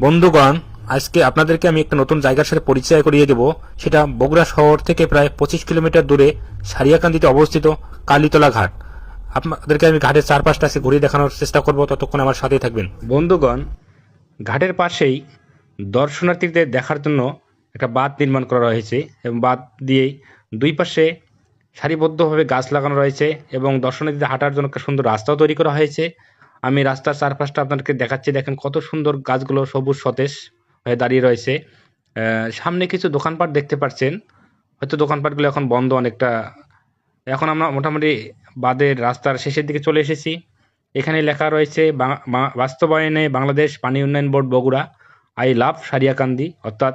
বন্ধুগণ, আজকে আপনাদেরকে আমি একটা নতুন জায়গার সাথে পরিচয় করিয়ে দেব। সেটা বগুড়া শহর থেকে প্রায় পঁচিশ কিলোমিটার দূরে সারিয়াকান্দিতে অবস্থিত কালীতলা ঘাট। আপনাদেরকে আমি ঘাটের চারপাশটা আজকে ঘুরিয়ে দেখানোর চেষ্টা করব। ততক্ষণ আমার সাথেই থাকবেন। বন্ধুগণ, ঘাটের পাশেই দর্শনার্থীদের দেখার জন্য একটা বাঁধ নির্মাণ করা হয়েছে এবং বাঁধ দিয়েই দুই পাশে সারিবদ্ধভাবে গাছ লাগানো রয়েছে এবং দর্শনার্থীদের হাঁটার জন্য একটা সুন্দর রাস্তাও তৈরি করা হয়েছে। আমি রাস্তার চারপাশটা আপনাদেরকে দেখাচ্ছি। দেখেন কত সুন্দর গাছগুলো সবুজ সতেজ হয়ে দাঁড়িয়ে রয়েছে। সামনে কিছু দোকানপাট দেখতে পাচ্ছেন। হয়তো দোকানপাটগুলো এখন বন্ধ অনেকটা। এখন আমরা মোটামুটি বাদের রাস্তার শেষের দিকে চলে এসেছি। এখানে লেখা রয়েছে বাস্তবায়নে বাংলাদেশ পানি উন্নয়ন board Bogura, I love Sariakandi. অর্থাৎ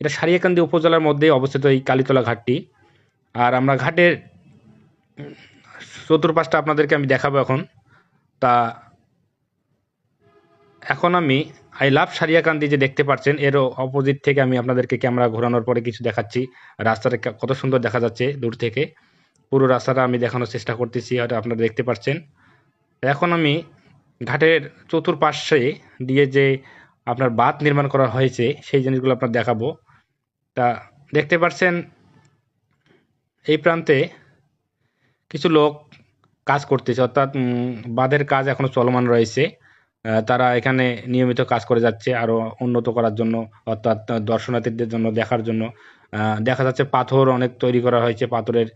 এটা সারিয়াকান্দি উপজেলার মধ্যে অবস্থিত এই কালীতলা ঘাটটি। আর আমরা ঘাটের চতুর্পাশটা আপনাদেরকে আমি দেখাবো এখন। তা এখন আমি আই লাভ সারিয়াকান্দি যে দেখতে পাচ্ছেন, এরও অপোজিট থেকে আমি আপনাদেরকে ক্যামেরা ঘোরানোর পরে কিছু দেখাচ্ছি। রাস্তাটা কত সুন্দর দেখা যাচ্ছে দূর থেকে। পুরো রাস্তাটা আমি দেখানোর চেষ্টা করতেছি হয়তো আপনারা দেখতে পাচ্ছেন। এখন আমি ঘাটের চতুর্পাশে দিয়ে যে আপনার বাঁধ নির্মাণ করা হয়েছে, সেই জিনিসগুলো আপনার দেখাবো। তা দেখতে পাচ্ছেন, এই প্রান্তে কিছু লোক কাজ করতেছে, অর্থাৎ বাঁধের কাজ এখনও চলমান রয়েছে। তারা এখানে নিয়মিত কাজ করে যাচ্ছে আরও উন্নত করার জন্য, অর্থাৎ দর্শনার্থীদের জন্য, দেখার জন্য। দেখা যাচ্ছে পাথর অনেক তৈরি করা হয়েছে পাথরের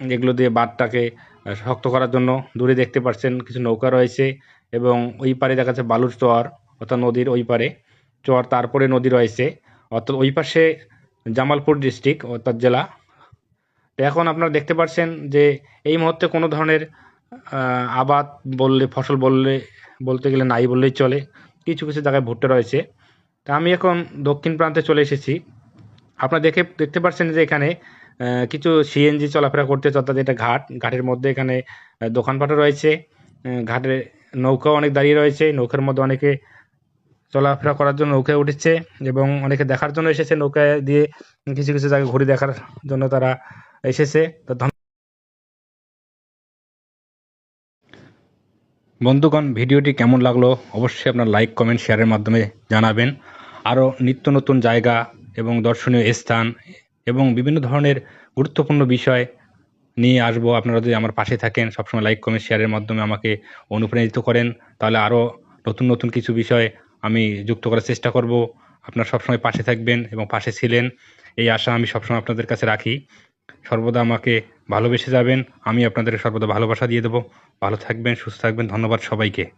এগুলো দিয়ে বাঁধটাকে শক্ত করার জন্য। দূরে দেখতে পাচ্ছেন কিছু নৌকা রয়েছে এবং ওই পারে দেখা যাচ্ছে বালুর চর, অর্থাৎ নদীর ওই পারে চর, তারপরে নদী রয়েছে। অর্থাৎ ওই পাশে জামালপুর ডিস্ট্রিক্ট, অর্থাৎ জেলা। এখন আপনারা দেখতে পাচ্ছেন যে এই মুহূর্তে কোনো ধরনের আবাদ বললে, ফসল বললে, বলতে গেলে নাই বললেই চলে। কিছু কিছু জায়গায় ভুট্টা রয়েছে। তা আমি এখন দক্ষিণ প্রান্তে চলে এসেছি। আপনারা দেখে, দেখতে পাচ্ছেন যে এখানে কিছু সিএনজি চলাফেরা করতেছে অর্থাৎ এটা ঘাট। ঘাটের মধ্যে এখানে দোকানপাটও রয়েছে। ঘাটে নৌকাও অনেক দাঁড়িয়ে রয়েছে। নৌকার মধ্যে অনেকে চলাফেরা করার জন্য নৌকায় উঠেছে এবং অনেকে দেখার জন্য এসেছে। নৌকায় দিয়ে কিছু কিছু জায়গায় ঘুরে দেখার জন্য তারা এসেছে। তো বন্ধুগণ, ভিডিওটি কেমন লাগল অবশ্যই আপনার লাইক, কমেন্ট, শেয়ারের মাধ্যমে জানাবেন। আরও নিত্য নতুন জায়গা এবং দর্শনীয় স্থান এবং বিভিন্ন ধরনের গুরুত্বপূর্ণ বিষয় নিয়ে আসব। আপনারা যদি আমার পাশে থাকেন, সবসময় লাইক, কমেন্ট, শেয়ারের মাধ্যমে আমাকে অনুপ্রাণিত করেন, তাহলে আরও নতুন নতুন কিছু বিষয় আমি যুক্ত করার চেষ্টা করব। আপনারা সবসময় পাশে থাকবেন এবং পাশে ছিলেন, এই আশা আমি সবসময় আপনাদের কাছে রাখি। সর্বদা আমাকে ভালোবেসে যাবেন। আমি আপনাদের সর্বদা ভালোবাসা দিয়ে দেবো। ভালো থাকবেন, সুস্থ থাকবেন। ধন্যবাদ সবাইকে।